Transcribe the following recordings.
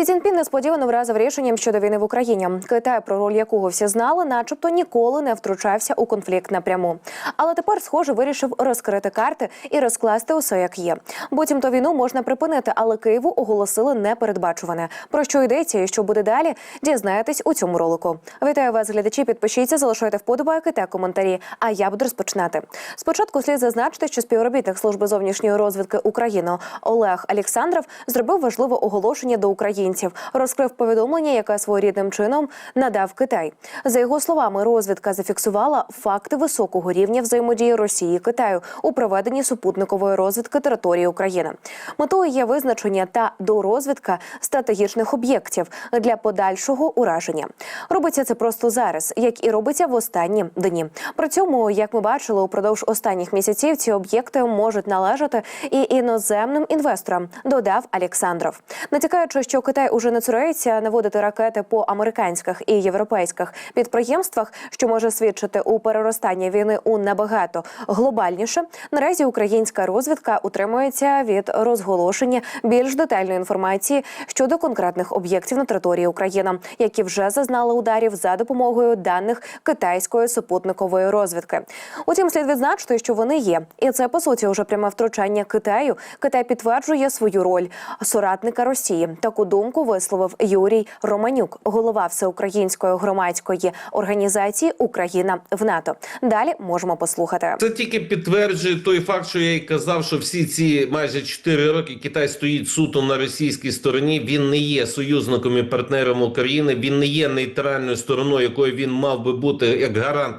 Сі Цзіньпін несподівано вразив рішенням щодо війни в Україні. Китай, про роль якого всі знали, начебто ніколи не втручався у конфлікт напряму. Але тепер, схоже, вирішив розкрити карти і розкласти усе як є. Буцімто війну можна припинити, але Києву оголосили непередбачуване. Про що йдеться і що буде далі? Дізнаєтесь у цьому ролику. Вітаю вас, глядачі. Підпишіться, залишайте вподобайки та коментарі. А я буду розпочинати. Спочатку слід зазначити, що співробітник служби зовнішньої розвідки України Олег Олександров зробив важливе оголошення до українців, розкрив повідомлення, яке своєрідним чином надав Китай. За його словами, розвідка зафіксувала факти високого рівня взаємодії Росії і Китаю у проведенні супутникової розвідки території України. Метою є визначення та дорозвідка стратегічних об'єктів для подальшого ураження. Робиться це просто зараз, як і робиться в останні дні. При цьому, як ми бачили, упродовж останніх місяців ці об'єкти можуть належати і іноземним інвесторам, додав Олександров. Натякаючи, що Китай уже не цурається наводити ракети по американських і європейських підприємствах, що може свідчити у переростанні війни у набагато глобальніше. Наразі українська розвідка утримується від розголошення більш детальної інформації щодо конкретних об'єктів на території України, які вже зазнали ударів за допомогою даних китайської супутникової розвідки. Утім, слід відзначити, що вони є, і це по суті вже пряме втручання Китаю. Китай підтверджує свою роль соратника Росії. Таку думку висловив Юрій Романюк, голова всеукраїнської громадської організації Україна в НАТО. Далі можемо послухати. Це тільки підтверджує той факт, що я й казав, що всі ці майже 4 роки Китай стоїть суто на російській стороні. Він не є союзником і партнером України. Він не є нейтральною стороною, якою він мав би бути як гарант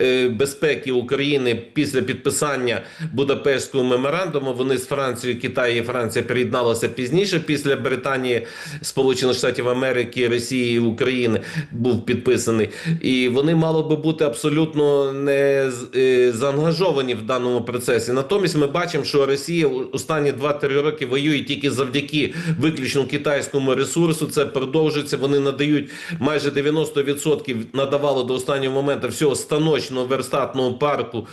е, безпеки України після підписання Будапештського меморандуму. Вони з Францією, Китай і Франція приєдналися пізніше. Після Британії, Сполучених Штатів Америки, Росії і України був підписаний, і вони мало би бути абсолютно не е, заангажовані в даному процесі. Натомість ми бачимо, що Росія останні 2-3 роки воює тільки завдяки виключно китайському ресурсу. Це продовжується. Вони надають майже 90% надавало до останнього моменту всього станочного верстатного парку.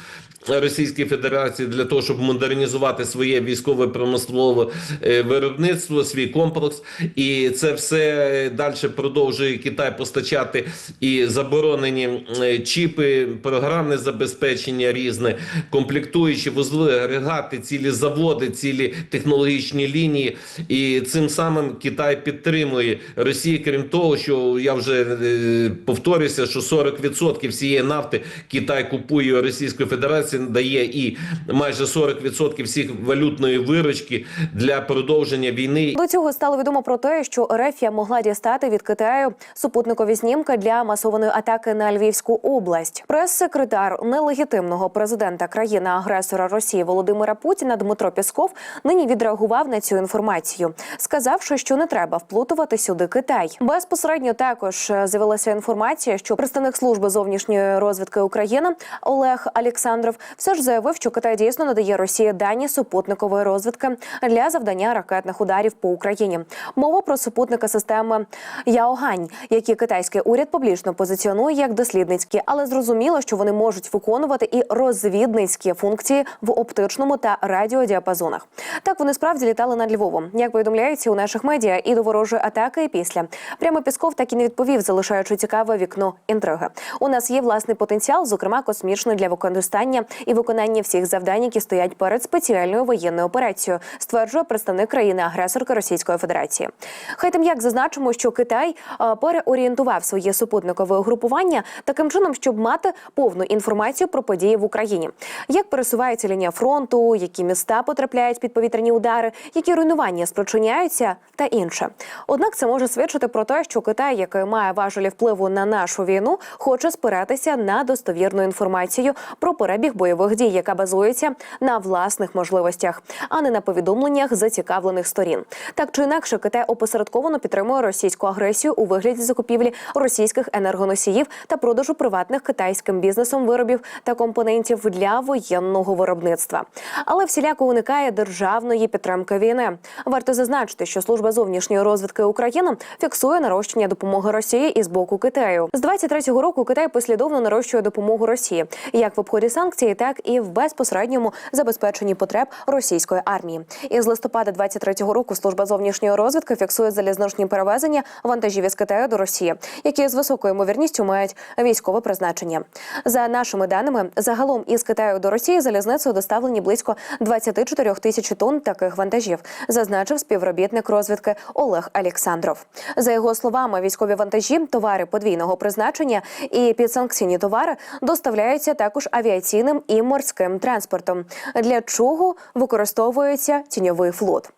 Російської Федерації для того, щоб модернізувати своє військове промислове е, виробництво, свій комплекс, і це все далі продовжує Китай постачати і заборонені е, чіпи, програмне забезпечення різне, комплектуючі вузли, агрегати, цілі заводи, цілі технологічні лінії. І цим самим Китай підтримує Росію. Крім того, що я вже е, повторюся, що 40% всієї нафти Китай купує Російської Федерації, дає і майже 40% всіх валютної виручки для продовження війни. До цього стало відомо про те, що Ерефія могла дістати від Китаю супутникові знімки для масованої атаки на Львівську область. Прес-секретар нелегітимного президента країни-агресора Росії Володимира Путіна Дмитро Пісков нині відреагував на цю інформацію, сказавши, що не треба вплутувати сюди Китай. Безпосередньо також е, з'явилася інформація, що представник служби зовнішньої розвідки України Олег Олександров все ж заявив, що Китай дійсно надає Росії дані супутникової розвідки для завдання ракетних ударів по Україні. Мова про супутники системи Яогань, які китайський уряд публічно позиціонує як дослідницькі, але зрозуміло, що вони можуть виконувати і розвідницькі функції в оптичному та радіодіапазонах. Так вони справді літали над Львовом, як повідомляється у наших медіа, і до ворожої атаки, і після. Прямо Пісков так і не відповів, залишаючи цікаве вікно інтриги. У нас є власний потенціал, зокрема космічний для використання і виконання всіх завдань, які стоять перед спеціальною воєнною операцією, стверджує представник країни-агресорки Російської Федерації. Хай там як зазначимо, що Китай е, переорієнтував своє супутникове угрупування таким чином, щоб мати повну інформацію про події в Україні, як пересувається лінія фронту, які міста потрапляють під повітряні удари, які руйнування спричиняються та інше. Однак це може свідчити про те, що Китай, який має важелі впливу на нашу війну, хоче спиратися на достовірну інформацію про перебіг бойових дій, яка базується на власних можливостях, а не на повідомленнях зацікавлених сторін. Так чи інакше, Китай опосередковано підтримує російську агресію у вигляді закупівлі російських енергоносіїв та продажу приватних китайським бізнесом виробів та компонентів для воєнного виробництва. Але всіляко уникає державної підтримки війни. Варто зазначити, що служба зовнішньої розвідки України фіксує нарощення допомоги Росії із боку Китаю. З 23-го року Китай послідовно нарощує допомогу Росії як в обході санкцій, Росії, так і в безпосередньому забезпеченні потреб російської армії. Із листопада 23-го року служба зовнішньої розвідки фіксує залізничні перевезення вантажів із Китаю до Росії, які з високою ймовірністю мають військове призначення. За нашими даними, загалом із Китаю до Росії залізницею доставлені близько 24 тисяч тонн таких вантажів, зазначив співробітник розвідки Олег Олександров. За його словами, військові вантажі, товари подвійного призначення і підсанкційні товари доставляються також авіаційним і морським транспортом. Для чого використовується тіньовий флот?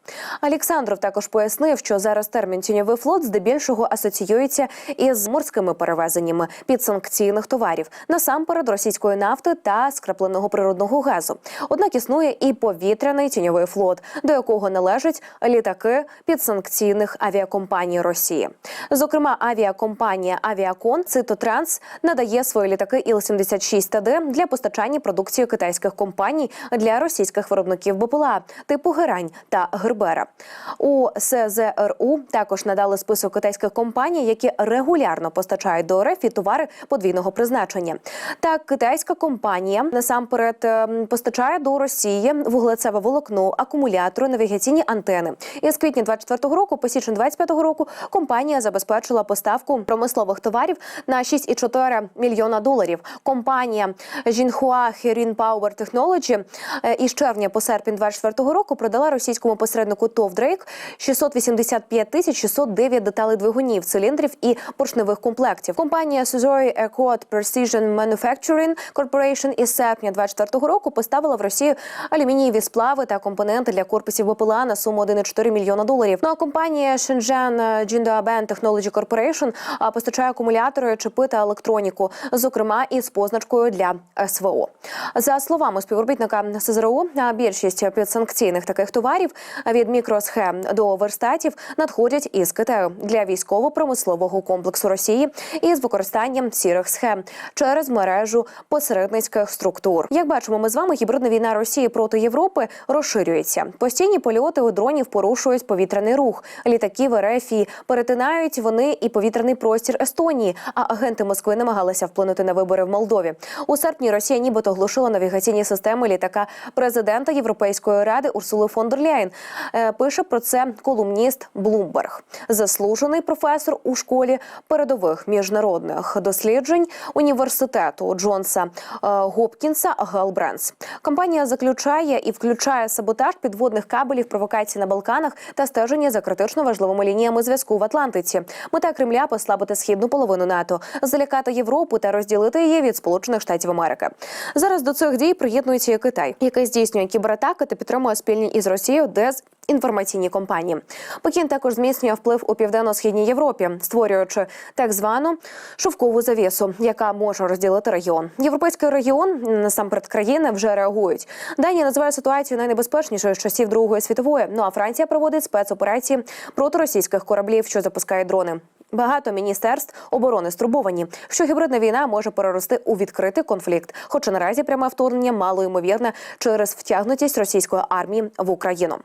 Олександров також пояснив, що зараз термін тіньовий флот здебільшого асоціюється із морськими перевезеннями підсанкційних товарів, насамперед російської нафти та скрапленого природного газу. Однак існує і повітряний тіньовий флот, до якого належать літаки підсанкційних авіакомпаній Росії. Зокрема, авіакомпанія Авіакон Цитотранс надає свої літаки Іл-76 ТД для постачання продукції китайських компаній для російських виробників БПЛА типу Герань та Гербера. У СЗРУ також надали список китайських компаній, які регулярно постачають до РФ і товари подвійного призначення. Так, китайська компанія насамперед ем, постачає до Росії вуглецеве волокно, акумулятори, навігаційні антени. Із квітня 24 року по січень 25 року компанія забезпечила поставку промислових товарів на 6,4 мільйона доларів. Компанія Jinhua Herin Power Technology е, із червня по серпень 24 року продала російському посереднику ТОВ Дрейк 685 тисяч 609 деталей двигунів, циліндрів і поршневих комплектів. Компанія Suzori Accord Precision Manufacturing Corporation із серпня 24 року поставила в Росію алюмінієві сплави та компоненти для корпусів БПЛА на суму 1,4 мільйона доларів. Ну а компанія Shenzhen Jindaban Technology Corporation постачає акумулятори, чипи та електроніку, зокрема із позначкою для СВО. За словами співробітника СЗРУ, більшість підсанкційних таких товарів від мікросхем до верстатів надходять із Китаю для військово-промислового комплексу Росії із використанням сірих схем через мережу посередницьких структур. Як бачимо, ми з вами гібридна війна Росії проти Європи розширюється. Постійні польоти у дронів порушують повітряний рух. Літаки в РФ перетинають вони і повітряний простір Естонії. А агенти Москви намагалися вплинути на вибори в Молдові. У серпні Росія нібито глушила навігаційні системи літака президента Європейської ради Урсули фон дер Ляєн. Е, Пише про це колумніст Блумберг, заслужений професор у школі передових міжнародних досліджень університету Джонса е, Гопкінса Гал Бренс. Компанія заключає і включає саботаж підводних кабелів, провокації на Балканах та стеження за критично важливими лініями зв'язку в Атлантиці. Мета Кремля послабити східну половину НАТО, залякати Європу та розділити її від Сполучених Штатів Америки. Зараз до цих дій приєднується і Китай, який здійснює кібератаки та підтримує спільні із Росією дезінформаційні компанії. Пекін також зміцнює вплив у південно-східній Європі, створюючи так звану шовкову завісу, яка може розділити регіон. Європейський регіон насамперед країни вже реагують. Данія називає ситуацію найнебезпечнішою з часів Другої світової. Ну а Франція проводить спецоперації проти російських кораблів, що запускають дрони. Багато міністерств оборони стурбовані, що гібридна війна може перерости у відкритий конфлікт. Хоча наразі пряме вторгнення мало ймовірне через втягнутість російської армії в Україну.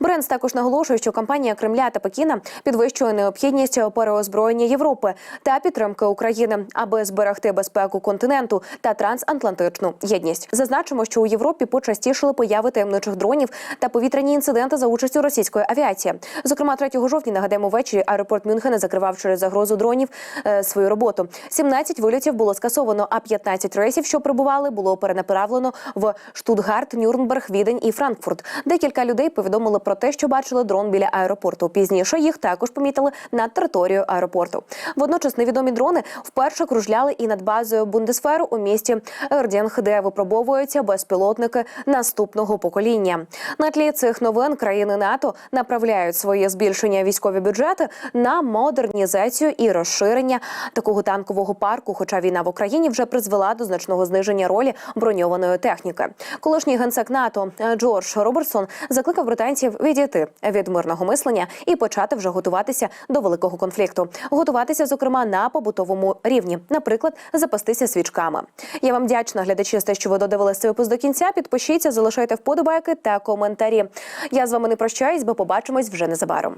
Бренс також наголошує, що кампанія Кремля та Пекіна підвищує необхідність переозброєння Європи та підтримки України, аби зберегти безпеку континенту та трансатлантичну єдність. Зазначимо, що у Європі почастішили появи таємничих дронів та повітряні інциденти за участю російської авіації. Зокрема, 3 жовтня нагадаємо ввечері аеропорт Мюнхена закривав через загрозу дронів е, свою роботу. 17 вильотів було скасовано, а 15 рейсів, що прибували, було перенаправлено в Штутгарт, Нюрнберг, Відень і Франкфурт. Декілька людей повідомили про те, що бачили дрон біля аеропорту. Пізніше їх також помітили над територією аеропорту. Водночас невідомі дрони вперше кружляли і над базою Бундесферу у місті Ердінг, де випробовуються безпілотники наступного покоління. На тлі цих новин країни НАТО направляють своє збільшення військові бюджети на модернізацію і розширення такого танкового парку. Хоча війна в Україні вже призвела до значного зниження ролі броньованої техніки. Колишній генсек НАТО Джордж Робертсон закликав британців відійти від мирного мислення і почати вже готуватися до великого конфлікту, готуватися, зокрема, на побутовому рівні, наприклад, запастися свічками. Я вам вдячна, глядачі, за те, що ви додивилися цей випуск до кінця. Підпишіться, залишайте вподобайки та коментарі. Я з вами не прощаюсь, бо побачимось вже незабаром.